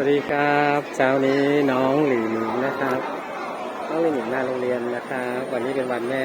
วัสดีครับเช้านี้น้องหลิงนะครับน้องหลิงหลิงมาโรงเรียนนะครับวันนี้เป็นวันแม่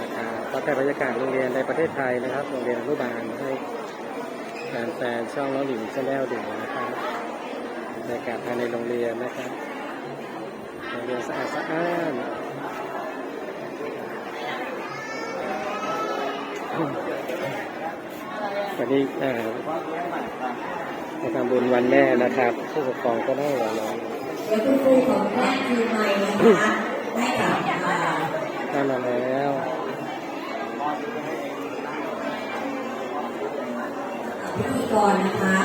นะครับก็แต่บรรยากาศโรงเรียนในประเทศไทยนะครับโรงเรียนอนุบาลให้แฟนๆช่องน้องหลิงชาแนลดูนะครับบรรยากาศภายในโรงเรียนนะครับโรงเรียนสะอาดสะอ้านวันนี้เอ่อ มาทำบุญวันแม่นะครับผู้ปกครองก็ได้รอน้องเดี๋ยวคุณครูของแม่คือไมค์นะคะให้กับอ่าได้มาแล้วพิธีกรนะคะ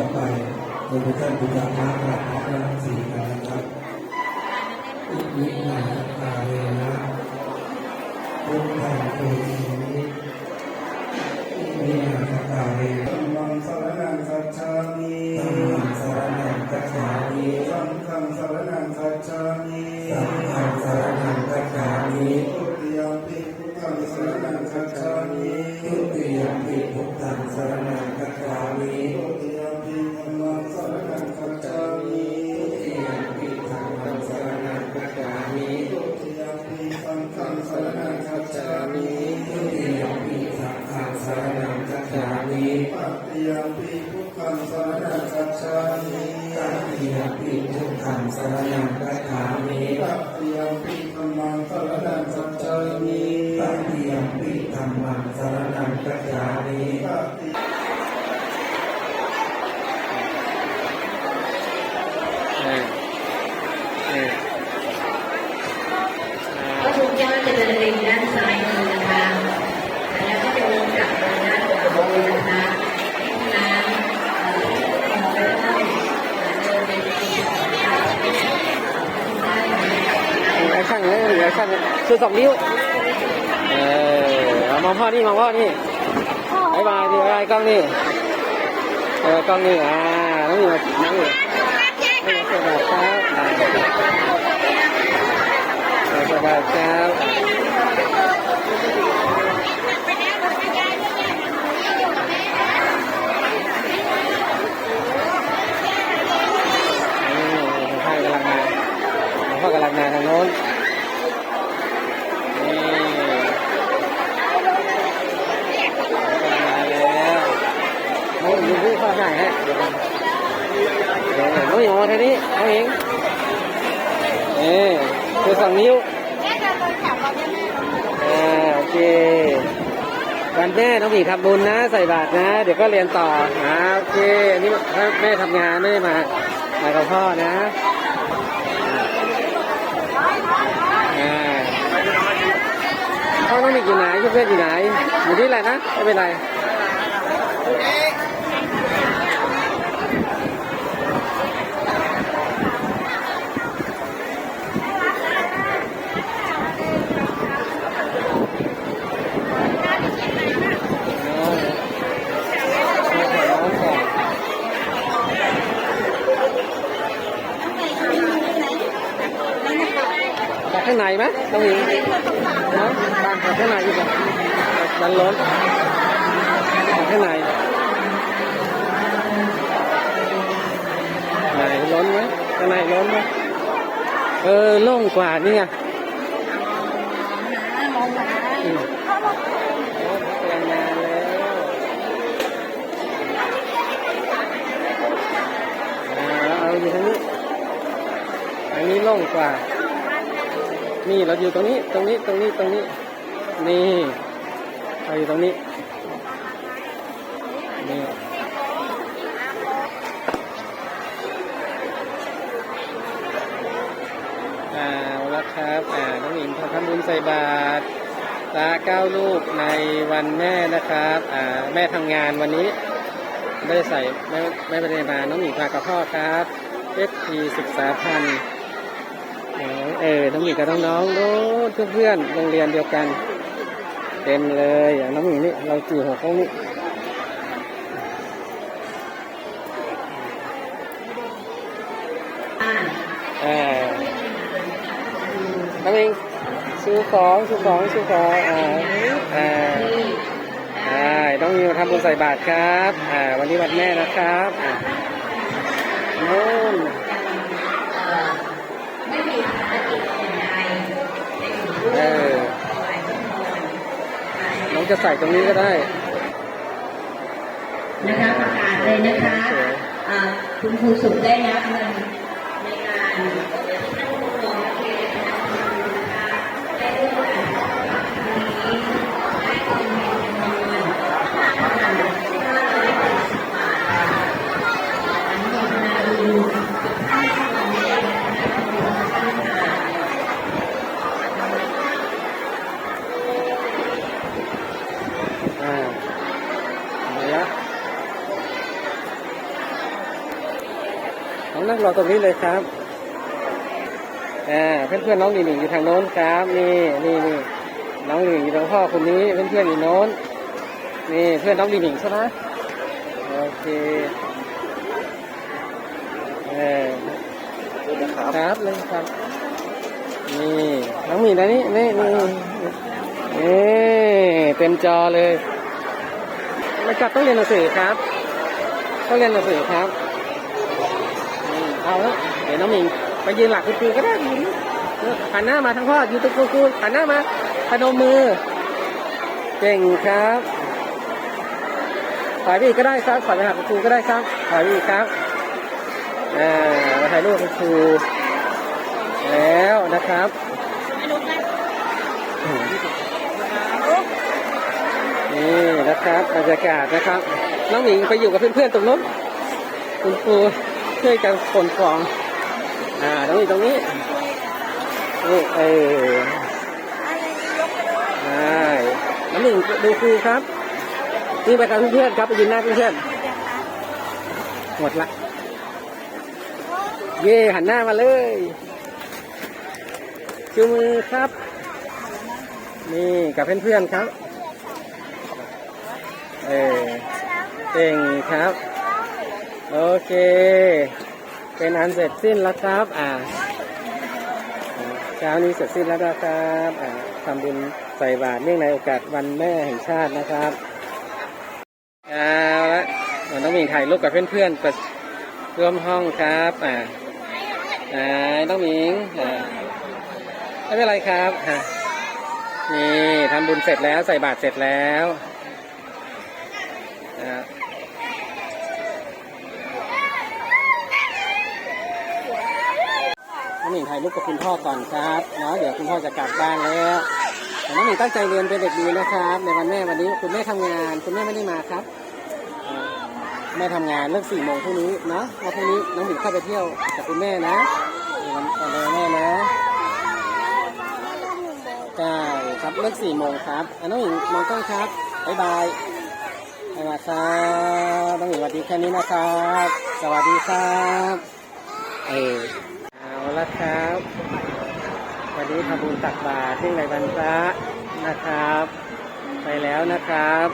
ต่อไปโดยท่านบูชาพระพระพระรังสีกันนะครับอิมินาตาเวนะพุทธังเอหิมิอิมินาตาเวนะธัมมังสรณังคัจฉามิธัมมังสรณังกัจฉามิสังฆังสรณังคัจฉามิสังฆังสรณังกัจฉามิทุติยมปิพุทธังสารณังคัจฉามิทุติยมปิพุทธังสารณังกัจฉามิทุติย รณังกัจฉามิตัตติยมปิธัมมังสรณังคัจฉามิตัติยมปิธัมมังสรารนังกัจจามิเออเออพระคุณเจ้าจะเดินริมด้านซ้ายมือ ไหมแอคชั่นเลยแคชั่นคือสองนิ้วเออมองพ่อนี่มองพ่อนี่บายบายดีบายกล้องนี่เออกล้องนี่อ่าน้องอยู่น้องอยู่น้องอยู่สวัสดีครับอ่าสวัสดีครับพ่อกำลังมาทางโน้น น้ องยิงผู้ข้าใหญ่ฮะเดี๋ยวน้องหญิงมาทีนี้น้องหญิงเอ๊คือสองนิ้วอ่าโอเควันแม่น้องหญิงทำบุญนะ ใส่บาตรนะ เดี๋ยวก็เรียนต่ออ่าโอเคอันนี้แม่ทำงานไม่มามากับพ่อนะอ่าพ่อน้องหญิงอยู่ไหนเพื่อนอยู่ไหนอยู่ที่ไหนนะไม่เป็นไร ข้างในไหมต้องมีนะบานไปข้างในดีกว่าดันล้นข้างในไหนล้นไหมข้างในล้นไหมเออโล่งกว่านี่ไงอืมโอ้พลังงานแล้วอ่าเอาอยู่ทางนี้อันนี้โล่งกว่า นี่เราอยู่ตรงนี้ตรงนี้ตรงนี้ตรงนี้ นี่เราอยู่ตรงนี้นี่อ่าเอาละครับอ่าน้องหญิงทำบุญใส่บาตรตาเก้าลูกในวันแม่นะครับอ่าแม่ทำงานวันนี้ไม่ได้ใส่ไม่ไม่ไปเรียนมาน้องหญิงพากับพ่อครับเอฟทีศึกษาพันธ์ เออน้องหญิงกับน้องๆโน้นเพื่อนๆโรงเรียนเดียวกัน เต็มเลยอย่างน้องหญิงนี่เราจีหัวเขานี่เออน้องหญิงซื้อของซื้อของซื้อของอ่าอ่าอ่าน้องหญิงมาทำบุญใส่บาตรครับอ่าวันนี้วันแม่นะครับอ่าโน่น ไม่มีภารกิจอื่นใดในอยู่ เอร่วมอถวายพระพรน้องจะใส่ตรงนี้ก็ได้ นะคะประกาศเลยนะคะอ่าคุณครูสุขได้รับเงินในงานที่ท่านผู้ปกคร น้องนั่งรอตรงนี้เลยครับอ่าเพื่อนๆน้องหนิงๆอยู่ทางโน้นครับนี่นี่นี่น้องหนิงอยู่ทางพ่อคนนี้เพื่อนๆอยู่โน้นนี่เพื่อนน้องหนิงๆใช่ไหมโอเคเออครับเลยครับนี่น้องหมีนะนี่นี่นี่นี่เต็มจอเลยมาจับต้องเรียนหนังสือครับ ต้องเรียนหนังสือครับอืม เอาละเดี๋ยวน้องหมิงไปยืนหลักคุณครูก็ได้ยืนหันหน้ามาทางพ่อยืนตรงคุณครูหันหน้ามาพนมมือ เก่งครับถอยไปอีกก็ได้ครับถอยไปหาคุณครูก็ได้ครับถอยไปอีกครับอ่ามาถ่ายรูปคุณครูแล้วนะครับนี่นะครับบรรยากาศนะครับ น้องหมิงไปอยู่กับเพื่อนๆตรงนู้นคุณครู ช่วยกันขนของ อ่าน้องหมิงตรงนี้นี่เออใช่น้องหมิงดูครูครับนี่ไปกับเพื่อนๆครับไปยืนหน้าเพื่อนหมดละ เย่หันหน้ามาเลยชูมือครับ นี่กับเพื่อนๆครับ เออเก่งครับ โอเค เป็นอันเสร็จสิ้นแล้วครับ อ่าเช้านี้เสร็จสิ้นแล้วนะครับอ่าทำบุญใส่บาตรเนื่องในโอกาสวันแม่แห่งชาตินะครับเอาละต้องมีถ่ายรูปกับเพื่อนๆเปิดร่วมห้องครับอ่าอ่าต้องมิงอ่าไม่เป็นไรครับอ่านี่ทำบุญเสร็จแล้วใส่บาตรเสร็จแล้วอ่า น้อง หมิงถ่ายรูปกับคุณพ่อก่อนครับเนาะเดี๋ยวคุณพ่อจะกลับบ้านแล้วแต่น้องหมิงตั้งใจเรียนเป็นเด็กดีนะครับ ในวันแม่วันนี้คุณแม่ทำงาน คุณแม่ไม่ได้มาครับแม่ทำงานเลิกสี่โมงพรุ่งนี้เนาะแล้วพรุ่งนี้น้องหมิงเข้าไปเที่ยวกับคุณแม่นะวันวันแม่นะใช่ครับเลิกสี่โมงครับอะน้องหมิงมองกล้องครับบ๊ายบายบ๊ายบายครับน้องหมิงสวัสดีแค่นี้นะครับ สวัสดีครับ เอ อเอาละครับวันนี้ทำบุญตักบาตรเนื่องในวันพระนะครับ ไปแล้วนะครับ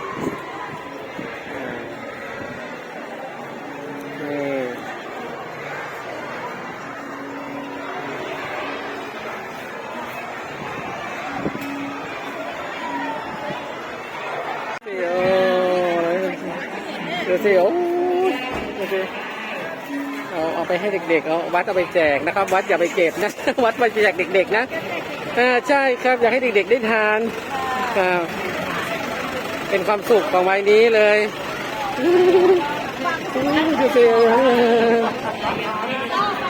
ด็กๆเอาวัดเอาไปแจกนะครับ วัดอย่าไปเก็บนะ วัดไปแจกเด็ก ๆ นะอ่าใช่ครับอยากให้เด็กๆได้ทานครับเป็นความสุขของวัยนี้เลยดูสิ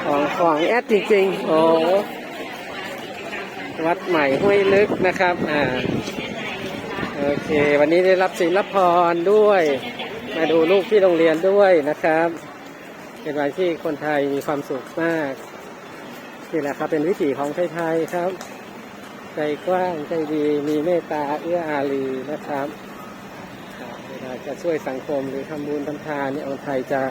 ของของแอดจริงๆโอ้วัดใหม่ห้วยลึกนะครับอ่าโอเค วันนี้ได้รับศิลปพรด้วย มาดูลูกที่โรงเรียนด้วยนะครับ เป็นวันที่คนไทยมีความสุขมากนี่แหละครับเป็นวิถีของไทยๆครับ ใจกว้างใจดีมีเมตตาเอื้ออารีนะครับอ่าเวลาจะช่วยสังคมหรือทำบุญทำทานเนี่ยคนไทยจะ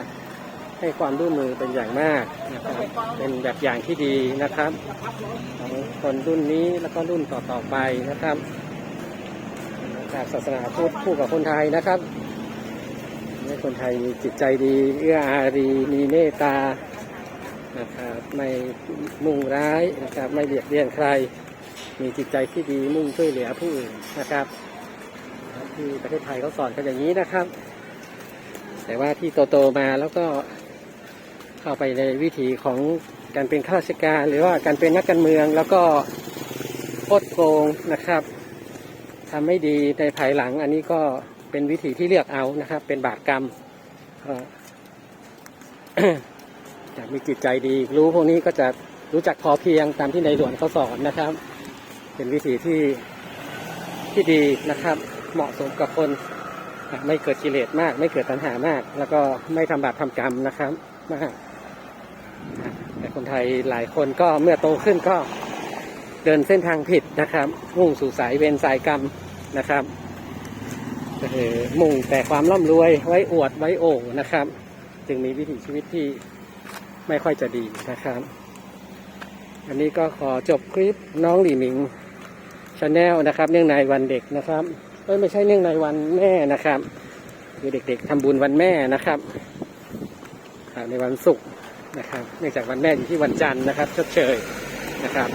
ให้ความร่วมมือเป็นอย่างมากนะครับเป็นแบบอย่างที่ดีนะครับของคนรุ่นนี้แล้วก็รุ่นต่อๆไปนะครับศาสนาพุทธคู่กับคนไทยนะครับให้ คนไทยมีจิตใจดี เอื้ออารี มีเมตตานะครับไม่มุ่งร้ายนะครับไม่เบียดเบียนใคร มีจิตใจที่ดีมุ่งช่วยเหลือผู้อื่นนะครับที่ประเทศไทยเขาสอนกันอย่างนี้นะครับ แต่ว่าที่โตๆมาแล้วก็เข้าไปในวิถีของการเป็นข้าราชการ หรือว่าการเป็นนักการเมืองแล้วก็โคดโกงนะครับทำไม่ดีในภายหลังอันนี้ก็ เป็นวิธีที่เลือกเอานะครับ เป็นบาปกรรมก็อยากมีจิตใจดี รู้พวกนี้ก็จะรู้จักพอเพียงตามที่ในหลวงเขาสอนนะครับ เป็นวิธีที่ที่ดีนะครับ เหมาะสมกับคนไม่เกิดกิเลสมาก ไม่เกิดตัณหามาก แล้วก็ไม่ทำบาปทำกรรมนะครับมากแต่คนไทยหลายคนก็เมื่อโตขึ้นก็เดินเส้นทางผิดนะครับมุ่งสู่สายเวรสายกรรมนะครับ มุ่งแต่ความร่ำรวยไว้อวดไว้โอ่นะครับ จึงมีวิถีชีวิตที่ไม่ค่อยจะดีนะครับ อันนี้ก็ขอจบคลิปน้องหลี่หมิงชาแนลนะครับเนื่องในวันเด็กนะครับเอ้ยไม่ใช่เนื่องในวันแม่นะครับคือเด็กๆทำบุญวันแม่นะครับในวันศุกร์นะครับ เนื่องจากวันแม่อยู่ที่วันจันทร์นะครับชดเชยนะครับ